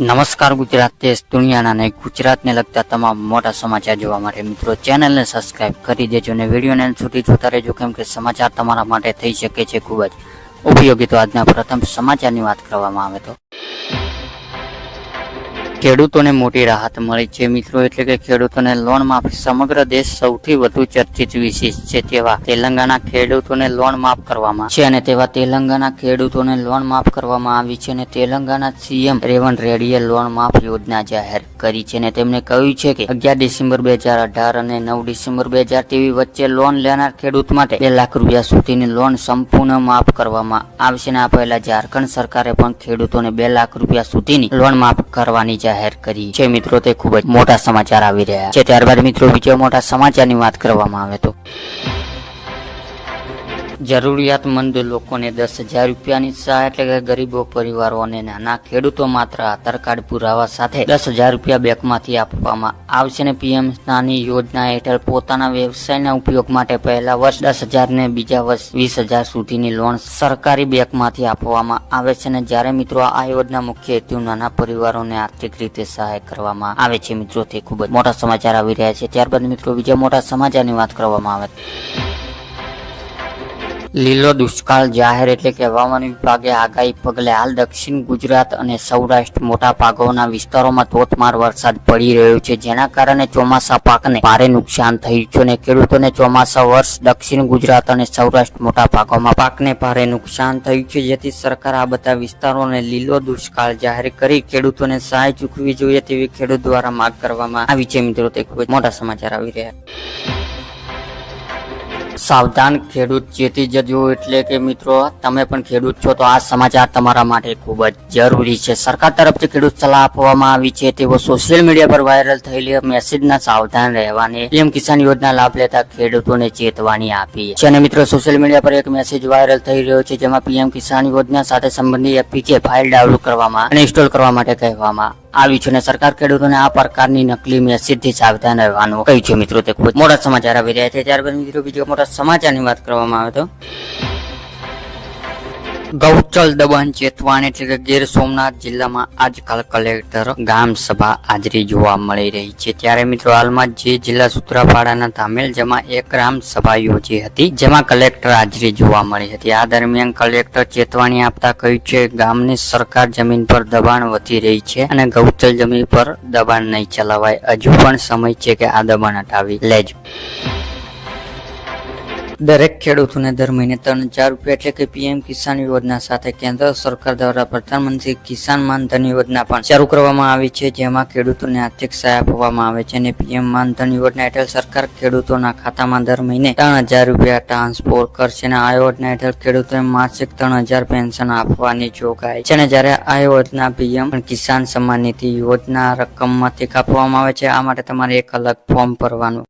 નમસ્કાર ગુજરાત દેશ દુનિયાના અને ગુજરાતને લગતા તમામ મોટા સમાચાર જોવા માટે મિત્રો ચેનલને સબસ્ક્રાઇબ કરી દેજો અને વિડીયોને સુધી જોતા રહેજો કેમ કે સમાચાર તમારા માટે થઈ શકે છે ખૂબ જ ઉપયોગી. તો આજના પ્રથમ સમાચારની વાત કરવામાં આવે તો ખેડૂતોને મોટી રાહત મળી છે મિત્રો, એટલે કે ખેડૂતોને લોન માફી સમગ્ર દેશ સૌથી વધુ ચર્ચિત વિશેષ છે તેવા તેલંગાણા ખેડૂતોને લોન માફ કરવામાં છે અને તેવા તેલંગાણા ખેડૂતોને લોન માફ કરવામાં આવી છે અને તેલંગાણા સીએમ રેવંત રેડ્ડીએ લોન માફ યોજના જાહેર કરી છે અને તેમણે કહ્યું છે કે અગિયાર ડિસેમ્બર બે અઢાર અને નવ ડિસેમ્બર બે હજાર તેવી વચ્ચે લોન લેનાર ખેડૂત માટે બે લાખ રૂપિયા સુધીની લોન સંપૂર્ણ માફ કરવામાં આવશે અને આ પહેલા ઝારખંડ સરકારે પણ ખેડૂતોને બે લાખ રૂપિયા સુધીની લોન માફ કરવાની જાહેર કરી. છે મિત્રો તે ખૂબ જ મોટા સમાચાર આવી રહ્યા છે. ત્યારબાદ મિત્રો બીજા મોટા સમાચારની વાત કરવામાં આવે તો જરૂરિયાતમંદ લોકોને દસ હજાર રૂપિયાની સહાય એટલે કે ગરીબો પરિવારો અને નાના ખેડૂતો માત્ર આધાર કાર્ડ પુરાવા સાથે દસ હજાર રૂપિયા બેંકમાંથી આપવામાં આવશે અને પીએમ નાની યોજના હેઠળ પોતાના વ્યવસાયના ઉપયોગ માટે પહેલા વર્ષ દસ હજાર ને બીજા વર્ષ વીસ હજાર સુધીની લોન સરકારી બેંકમાંથી આપવામાં આવે છે અને જ્યારે મિત્રો આ યોજના મુખ્ય હેતુ નાના પરિવારોને આર્થિક રીતે સહાય કરવામાં આવે છે. મિત્રો, તે ખૂબ જ મોટા સમાચાર આવી રહ્યા છે. ત્યારબાદ મિત્રો, બીજા મોટા સમાચારની વાત કરવામાં આવે. લીલો દુષ્કાળ જાહેર એટલે કે હવામાન વિભાગે આગાહી પગલે હાલ દક્ષિણ ગુજરાત અને સૌરાષ્ટ્ર મોટા ભાગોના વિસ્તારોમાં ધોધમાર વરસાદ પડી રહ્યો છે. જેના કારણે ચોમાસા પાકને ભારે નુકસાન થયું છે અને ખેડૂતોને ચોમાસા વર્ષ દક્ષિણ ગુજરાત અને સૌરાષ્ટ્ર મોટા ભાગોમાં પાકને ભારે નુકસાન થયું છે. જેથી સરકાર આ બધા વિસ્તારોને લીલો દુષ્કાળ જાહેર કરી ખેડૂતોને સહાય ચૂકવી જોઈએ તેવી ખેડૂત દ્વારા માંગ કરવામાં આવી છે. મિત્રો, તે ખૂબ જ મોટા સમાચાર આવી રહ્યા સાવધાન ખેડૂત ચેતી જજો એટલે કે મિત્રો, તમે પણ ખેડૂત છો તો આ સમાચાર તમારા માટે ખૂબ જ જરૂરી છે. સરકાર તરફથી ખેડૂત સલાહ આપવામાં આવી છે. તેઓ સોશિયલ મીડિયા પર વાયરલ થયેલી મેસેજના સાવધાન રહેવાની પીએમ કિસાન યોજના લાભ લેતા ખેડૂતોને ચેતવાની આપી છે. અને મિત્રો સોશિયલ મીડિયા પર એક મેસેજ વાયરલ થઈ રહ્યો છે જેમાં પીએમ કિસાન યોજના સાથે સંબંધિત એપીકે ફાઇલ ડાઉનલોડ કરવામાં અને ઇન્સ્ટોલ કરવા માટે કહેવામાં આવી છે અને સરકાર ખેડૂતોને આ પ્રકારની નકલી મેસેજથી સાવધાન રહેવાનું કહ્યું છે મિત્રો. તે ખૂબ મોટા સમાચાર આવી રહ્યા છે. ત્યારબાદ મિત્રો, બીજો મોટા સમાચારની વાત કરવામાં આવે તો ગૌચલ દબાણ ચેતવાણ એટલે કે ગીર સોમનાથ જિલ્લામાં આજકાલ કલેક્ટર ગામ સભા હાજરી જોવા મળી રહી છે. ત્યારે મિત્રો હાલમાં જે જિલ્લા સૂત્રાપાડાના ધામેલજમાં એક ગ્રામ સભા યોજી હતી, જેમાં કલેક્ટર હાજરી જોવા મળી હતી. આ દરમિયાન કલેક્ટર ચેતવાણી આપતા કહ્યું છે, ગામની સરકાર જમીન પર દબાણ વધી રહી છે અને ગૌચલ જમીન પર દબાણ નહીં ચલાવાય. હજુ પણ સમય છે કે આ દબાણ હટાવી લેજો. દરેક ખેડૂતોને દર મહિને ત્રણ હજાર રૂપિયા એટલે કે પીએમ કિસાન યોજના સાથે કેન્દ્ર સરકાર દ્વારા પ્રધાનમંત્રી કિસાન માનધન યોજના પણ શરૂ કરવામાં આવી છે, જેમાં ખેડૂતોને આર્થિક સહાય આપવામાં આવે છે અને પીએમ માનધન યોજના હેઠળ સરકાર ખેડૂતોના ખાતામાં દર મહિને ત્રણ હજાર રૂપિયા ટ્રાન્સફર કરશે અને આ યોજના હેઠળ ખેડૂતોને માસિક ત્રણ હજાર પેન્શન આપવાની જોગવાઈ છે અને જ્યારે આ યોજના પીએમ કિસાન સન્માન નિધિ યોજના રકમમાંથી કાપવામાં આવે છે, આ માટે તમારે એક અલગ ફોર્મ ભરવાનું